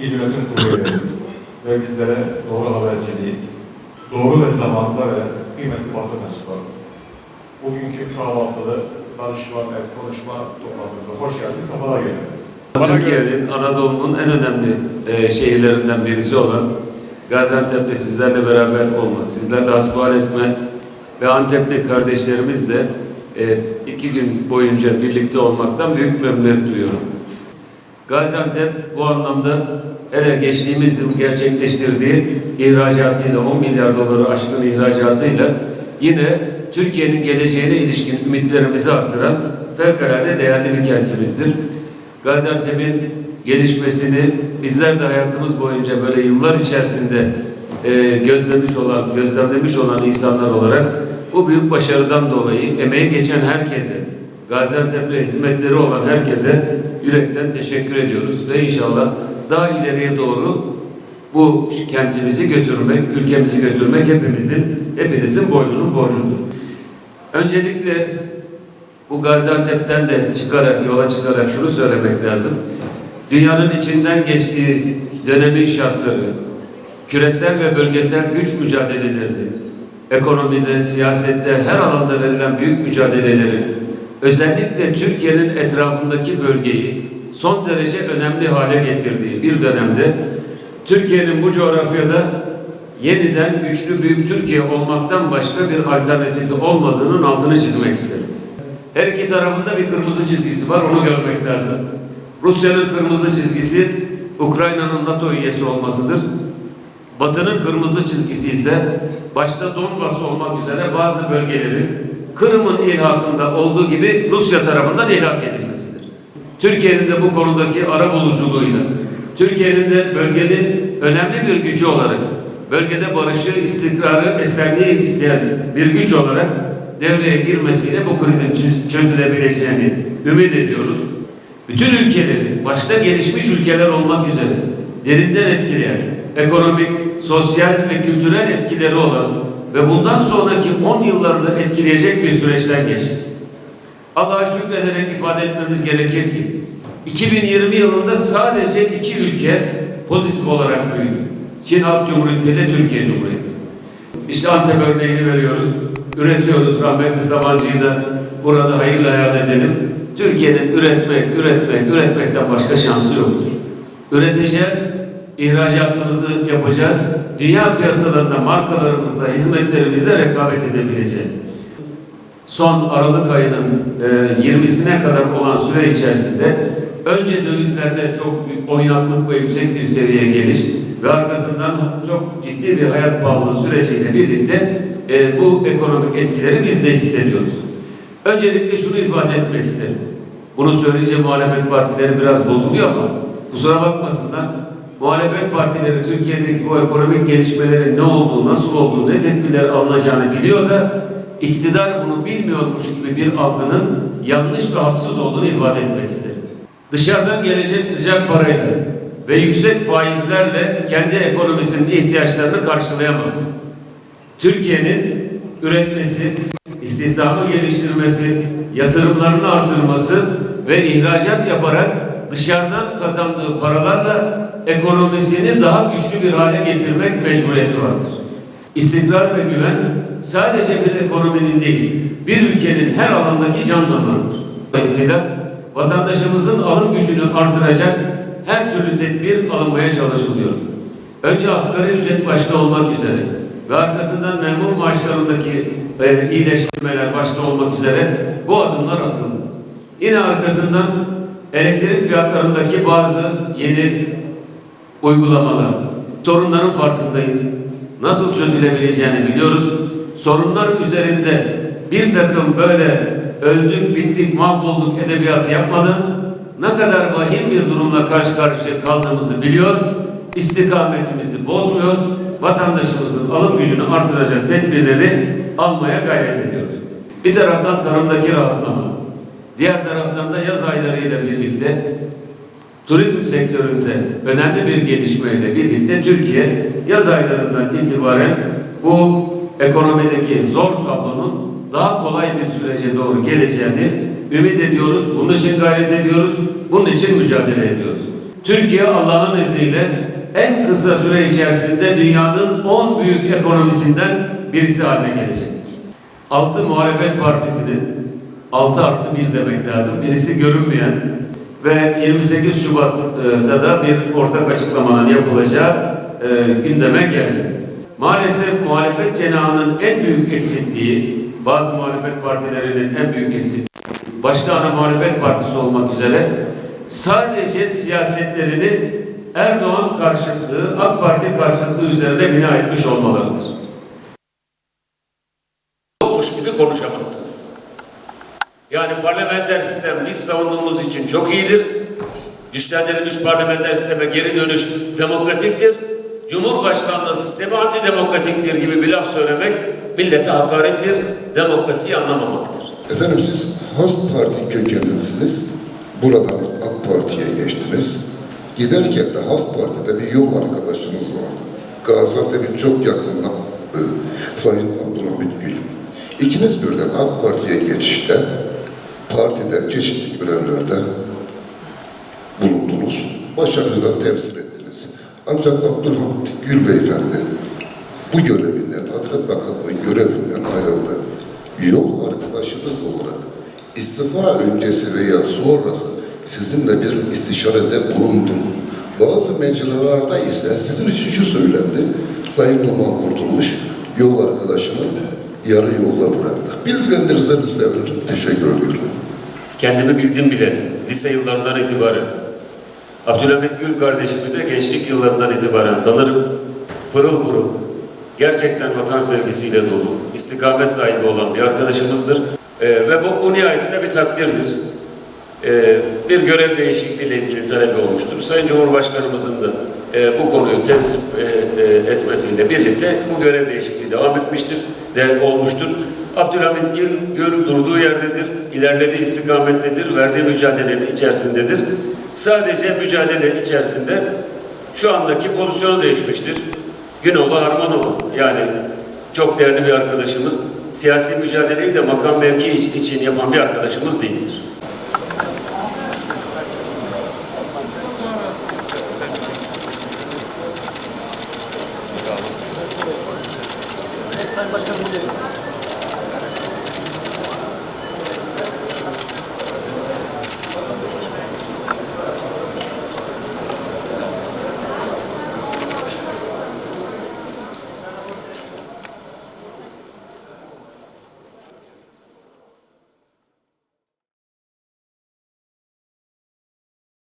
il yönetim kurulu ve bizlere doğru haberciliği, doğru ve zamanında ve kıymetli basın mensuplarımız. Bugünkü kahvaltılı danışma ve konuşma toplantımıza hoş geldiniz, sefalar getirdiniz. Türkiye'nin, Anadolu'nun en önemli e, şehirlerinden birisi olan Gaziantep'te sizlerle beraber olmak, sizlerle hasbihal etme ve Antepli kardeşlerimizle e, iki gün boyunca birlikte olmaktan büyük memnuniyet duyuyorum. Gaziantep bu anlamda hele geçtiğimiz yıl gerçekleştirdiği ihracatıyla 10 milyar doları aşkın ihracatıyla yine Türkiye'nin geleceğine ilişkin ümitlerimizi artıran fevkalade değerli bir kentimizdir. Gaziantep'in gelişmesini bizler de hayatımız boyunca böyle yıllar içerisinde e, gözlemiş olan, gözlemlemiş olan insanlar olarak bu büyük başarıdan dolayı emeği geçen herkese, Gaziantep'te hizmetleri olan herkese yürekten teşekkür ediyoruz ve inşallah daha ileriye doğru bu kentimizi götürmek, ülkemizi götürmek hepimizin, hepinizin boynunun borcudur. Öncelikle bu Gaziantep'ten de çıkarak, yola çıkarak şunu söylemek lazım. Dünyanın içinden geçtiği dönemin şartları, küresel ve bölgesel güç mücadelelerini, ekonomide, siyasette, her alanda verilen büyük mücadeleleri, özellikle Türkiye'nin etrafındaki bölgeyi son derece önemli hale getirdiği bir dönemde Türkiye'nin bu coğrafyada yeniden güçlü büyük Türkiye olmaktan başka bir alternatifi olmadığının altını çizmek istedim. Her iki tarafında bir kırmızı çizgisi var, onu görmek lazım. Rusya'nın kırmızı çizgisi Ukrayna'nın NATO üyesi olmasıdır. Batı'nın kırmızı çizgisi ise başta Donbas olmak üzere bazı bölgelerin Kırım'ın ilhakında olduğu gibi Rusya tarafından ilhak edilmesidir. Türkiye'nin de bu konudaki ara buluculuğuyla, Türkiye'nin de bölgenin önemli bir gücü olarak, bölgede barışı, istikrarı, esenliği isteyen bir güç olarak devreye girmesiyle bu krizin çöz- çözülebileceğini ümit ediyoruz. Bütün ülkeleri, başta gelişmiş ülkeler olmak üzere derinden etkileyen, ekonomik, sosyal ve kültürel etkileri olan ve bundan sonraki 10 yıllarda etkileyecek bir süreçten geçti. Allah'a şükrederek ifade etmemiz gerekir ki 2020 yılında sadece iki ülke pozitif olarak büyüdü. Çin Halk Cumhuriyeti ile Türkiye Cumhuriyeti. İşte Antep örneğini veriyoruz. Üretiyoruz. Rahmetli Sabancı'yı da burada hayırla yad edelim. Türkiye'nin üretmek, üretmek, üretmekten başka şansı yoktur. Üreteceğiz, ihracatımızı yapacağız. Dünya piyasalarında markalarımızla, hizmetlerimizle rekabet edebileceğiz. Son Aralık ayının e, 20'sine kadar olan süre içerisinde önce dövizlerde çok oynaklık ve yüksek bir seviyeye geliş ve arkasından çok ciddi bir hayat pahalılığı süreciyle birlikte e, bu ekonomik etkileri biz de hissediyoruz. Öncelikle şunu ifade etmek isterim. Bunu söyleyince muhalefet partileri biraz bozuluyor ama kusura bakmasınlar. Muhalefet partileri Türkiye'deki bu ekonomik gelişmelerin ne olduğu, nasıl olduğu, ne tedbirler alınacağını biliyor da iktidar bunu bilmiyormuş gibi bir algının yanlış ve haksız olduğunu ifade etmek isterim. Dışarıdan gelecek sıcak parayla ve yüksek faizlerle kendi ekonomisinin ihtiyaçlarını karşılayamaz. Türkiye'nin üretmesi, istihdamı geliştirmesi, yatırımlarını artırması ve ihracat yaparak dışarıdan kazandığı paralarla ekonomisini daha güçlü bir hale getirmek mecburiyeti vardır. İstikrar ve güven sadece bir ekonominin değil, bir ülkenin her alandaki can damarıdır. Dolayısıyla vatandaşımızın alım gücünü artıracak her türlü tedbir alınmaya çalışılıyor. Önce asgari ücret başta olmak üzere ve arkasından memur maaşlarındaki e, iyileştirmeler başta olmak üzere bu adımlar atıldı. Yine arkasından elektrik fiyatlarındaki bazı yeni uygulamalar. Sorunların farkındayız. Nasıl çözülebileceğini biliyoruz. Sorunlar üzerinde bir takım böyle öldük, bittik, mahvolduk edebiyatı yapmadan ne kadar vahim bir durumla karşı karşıya kaldığımızı biliyor, istikametimizi bozmuyor, vatandaşımızın alım gücünü artıracak tedbirleri almaya gayret ediyoruz. Bir taraftan tarımdaki rahatlama, diğer taraftan da yaz aylarıyla birlikte turizm sektöründe önemli bir gelişmeyle birlikte Türkiye yaz aylarından itibaren bu ekonomideki zor tablonun daha kolay bir sürece doğru geleceğini ümit ediyoruz. Bunun için gayret ediyoruz. Bunun için mücadele ediyoruz. Türkiye Allah'ın izniyle en kısa süre içerisinde dünyanın 10 büyük ekonomisinden birisi haline gelecektir. Altı muhalefet partisinin 6 artı 1 demek lazım. Birisi görünmeyen ve 28 Şubat'ta da bir ortak açıklamanın yapılacağı e, gündeme geldi. Maalesef muhalefet cenahının en büyük eksikliği, bazı muhalefet partilerinin en büyük eksikliği, başta ana muhalefet partisi olmak üzere sadece siyasetlerini Erdoğan karşıtlığı, AK Parti karşıtlığı üzerine bina etmiş olmalarıdır. Yani parlamenter sistem biz savunduğumuz için çok iyidir. Güçlendirilmiş parlamenter sisteme geri dönüş demokratiktir. Cumhurbaşkanlığı sistemi antidemokratiktir gibi bir laf söylemek millete hakarettir, demokrasiyi anlamamaktır. Efendim siz Has Parti kökenlisiniz. Buradan AK Parti'ye geçtiniz. Giderken de Has Parti'de bir yol arkadaşınız vardı. Gaziantep'in çok yakın Sayın Abdülhamit Gül. İkiniz birden AK Parti'ye geçişte partide çeşitli görevlerde bulundunuz. Başarıyla temsil ettiniz. Ancak Abdülhamit Gül Beyefendi bu görevinden, Adalet Bakanlığı görevinden ayrıldı. Yol arkadaşınız olarak istifa öncesi veya sonrası sizinle bir istişarede bulundu. Bazı mecralarda ise sizin için şu söylendi. Sayın Numan Kurtulmuş yol arkadaşını yarı yolda bıraktı. Bilgilendirirseniz sevinirim. Teşekkür ediyorum. Kendimi bildim bileli, lise yıllarından itibaren. Abdülhamit Gül kardeşimi de gençlik yıllarından itibaren tanırım. Pırıl pırıl, gerçekten vatan sevgisiyle dolu, istikamet sahibi olan bir arkadaşımızdır. Ee, ve bu, bu nihayetinde bir takdirdir. Ee, bir görev değişikliğiyle ilgili talebi olmuştur. Sayın Cumhurbaşkanımızın da e, bu konuyu tenzip e, e, etmesiyle birlikte bu görev değişikliği devam etmiştir, de olmuştur. Abdülhamit Gül, Gül durduğu yerdedir, ilerlediği istikamettedir, verdiği mücadelenin içerisindedir. Sadece mücadele içerisinde şu andaki pozisyonu değişmiştir. Günoğlu Harmanova yani çok değerli bir arkadaşımız. Siyasi mücadeleyi de makam mevki için yapan bir arkadaşımız değildir.